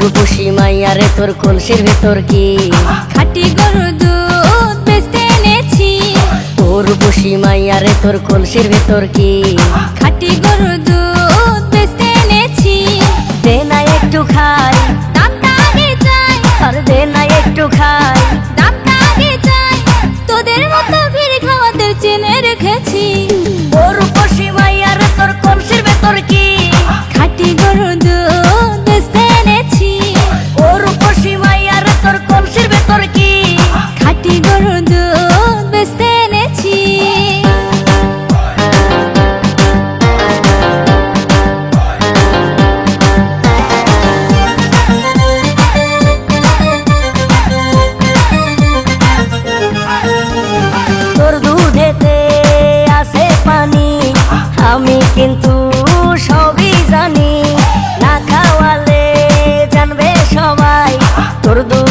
রূপসী মাইয়ারে তোর কলসির ভেতর কি? খাটি গরুর দুধ বেচতে এনেছি। ও রূপসী মাইয়ারে তোর কলসির ভেতর কি? খাটি গরুর দুধ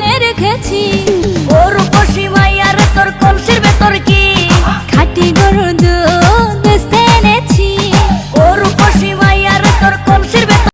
জেনে রেখেছি